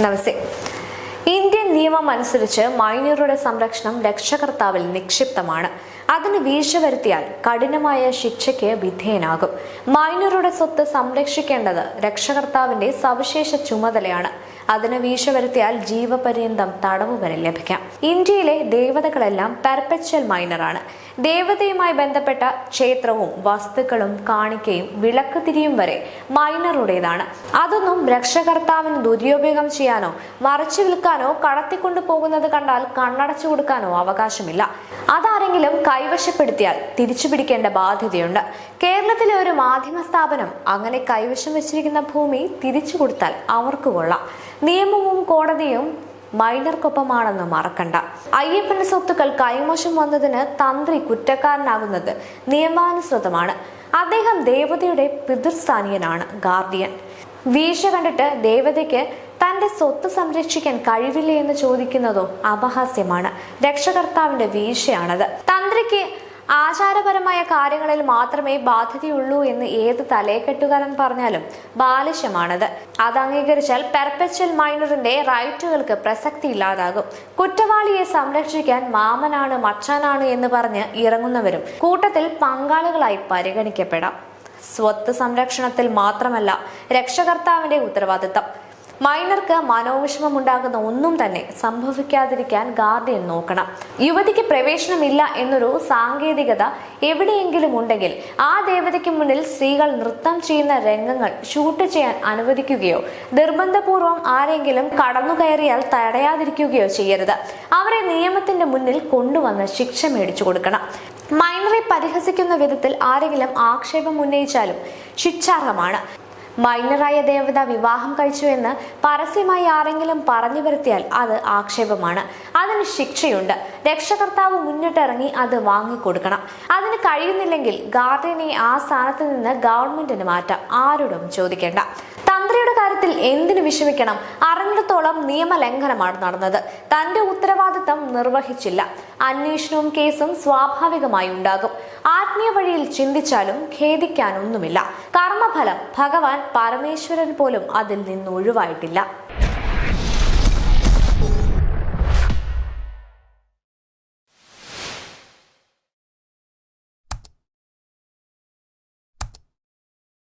ನಮಸ್ತೆ നിയമം അനുസരിച്ച് മൈനറുടെ സംരക്ഷണം രക്ഷകർത്താവിൽ നിക്ഷിപ്തമാണ്. അതിന് വീഴ്ച വരുത്തിയാൽ കഠിനമായ ശിക്ഷയ്ക്ക് വിധേയനാകും. മൈനറുടെ സ്വത്ത് സംരക്ഷിക്കേണ്ടത് രക്ഷകർത്താവിന്റെ സവിശേഷ ചുമതലയാണ്. അതിന് വീഴ്ച വരുത്തിയാൽ ജീവപര്യന്തം തടവ് വരെ ലഭിക്കാം. ഇന്ത്യയിലെ ദേവതകളെല്ലാം പെർപ്പച്വൽ മൈനറാണ്. ദേവതയുമായി ബന്ധപ്പെട്ട ക്ഷേത്രവും വസ്തുക്കളും കാണിക്കയും വിളക്ക് തിരിയും വരെ മൈനറുടേതാണ്. അതൊന്നും രക്ഷകർത്താവിന് ദുരുപയോഗം ചെയ്യാനോ മറച്ചു വിൽക്കാനോ കടത്തിക്കൊണ്ടു പോകുന്നത് കണ്ടാൽ കണ്ണടച്ചു കൊടുക്കാനോ അവകാശമില്ല. അതാരെങ്കിലും കൈവശപ്പെടുത്തിയാൽ തിരിച്ചു പിടിക്കേണ്ട ബാധ്യതയുണ്ട്. കേരളത്തിലെ ഒരു മാധ്യമ സ്ഥാപനം അങ്ങനെ കൈവശം വെച്ചിരിക്കുന്ന ഭൂമി തിരിച്ചു കൊടുത്താൽ അവർക്ക് കൊള്ളാം. നിയമവും കോടതിയും മൈനർക്കൊപ്പമാണെന്ന് മറക്കണ്ട. അയ്യപ്പന്റെ സ്വത്തുക്കൾ കൈമോശം വന്നതിന് തന്ത്രി കുറ്റക്കാരനാകുന്നത് നിയമാനുസൃതമാണ്. അദ്ദേഹം ദേവതയുടെ പിതൃസ്ഥാനീയനാണ് ഗാർഡിയൻ. വീഴ്ച കണ്ടിട്ട് ദേവതയ്ക്ക് തന്റെ സ്വത്ത് സംരക്ഷിക്കാൻ കഴിവില്ലേ എന്ന് ചോദിക്കുന്നതോ അപഹാസ്യമാണ്. രക്ഷകർത്താവിന്റെ വീഴ്ചയാണത്. തന്ത്രിക്ക് ആചാരപരമായ കാര്യങ്ങളിൽ മാത്രമേ ബാധ്യതയുള്ളൂ എന്ന് ഏത് തലയെക്കെട്ടുകാരൻ പറഞ്ഞാലും ബാലിശമാണത്. അത് അംഗീകരിച്ചാൽ പെർപ്പച്വൽ മൈനറിന്റെ റൈറ്റുകൾക്ക് പ്രസക്തി ഇല്ലാതാകും കുറ്റവാളിയെ സംരക്ഷിക്കാൻ മാമനാണ് മച്ചാനാണ് എന്ന് പറഞ്ഞ് ഇറങ്ങുന്നവരും കൂട്ടത്തിൽ പങ്കാളികളായി പരിഗണിക്കപ്പെടാം. സ്വത്ത് സംരക്ഷണത്തിൽ മാത്രമല്ല രക്ഷകർത്താവിന്റെ ഉത്തരവാദിത്തം. മൈനർക്ക് മനോവിഷമം ഉണ്ടാകുന്ന ഒന്നും തന്നെ സംഭവിക്കാതിരിക്കാൻ ഗാർഡിയൻ നോക്കണം. യുവതിക്ക് പ്രവേശനമില്ല എന്നൊരു സാങ്കേതികത എവിടെയെങ്കിലും ഉണ്ടെങ്കിൽ ആ ദേവതയ്ക്ക് മുന്നിൽ സ്ത്രീകൾ നൃത്തം ചെയ്യുന്ന രംഗങ്ങൾ ഷൂട്ട് ചെയ്യാൻ അനുവദിക്കുകയോ നിർബന്ധപൂർവം ആരെങ്കിലും കടന്നു കയറിയാൽ തടയാതിരിക്കുകയോ ചെയ്യരുത്. അവരെ നിയമത്തിന്റെ മുന്നിൽ കൊണ്ടുവന്ന് ശിക്ഷ മേടിച്ചു കൊടുക്കണം. മൈനറെ പരിഹസിക്കുന്ന വിധത്തിൽ ആരെങ്കിലും ആക്ഷേപം ഉന്നയിച്ചാലും ശിക്ഷാർഹമാണ്. മൈനറായ ദേവത വിവാഹം കഴിച്ചു എന്ന് പരസ്യമായി ആരെങ്കിലും പറഞ്ഞു വരുത്തിയാൽ അത് ആക്ഷേപമാണ്. അതിന് ശിക്ഷയുണ്ട്. രക്ഷകർത്താവ് മുന്നിട്ടിറങ്ങി അത് വാങ്ങിക്കൊടുക്കണം. അതിന് കഴിയുന്നില്ലെങ്കിൽ ഗാർഡിയനെ ആ സ്ഥാനത്ത് നിന്ന് ഗവൺമെന്റിന് മാറ്റാം. ആരോടും ചോദിക്കേണ്ട. തന്ത്രിയുടെ കാര്യത്തിൽ എന്തിനു വിഷമിക്കണം? അറിഞ്ഞിടത്തോളം നിയമലംഘനമാണ് നടന്നത്. തന്റെ ഉത്തരവാദിത്തം നിർവഹിച്ചില്ല. അന്വേഷണവും കേസും സ്വാഭാവികമായി ഉണ്ടാകും. ആത്മീയ വഴിയിൽ ചിന്തിച്ചാലും ഖേദിക്കാനൊന്നുമില്ല. കർമ്മഫലം ഭഗവാൻ പരമേശ്വരൻ പോലും അതിൽ നിന്ന് ഒഴിവായിട്ടില്ല.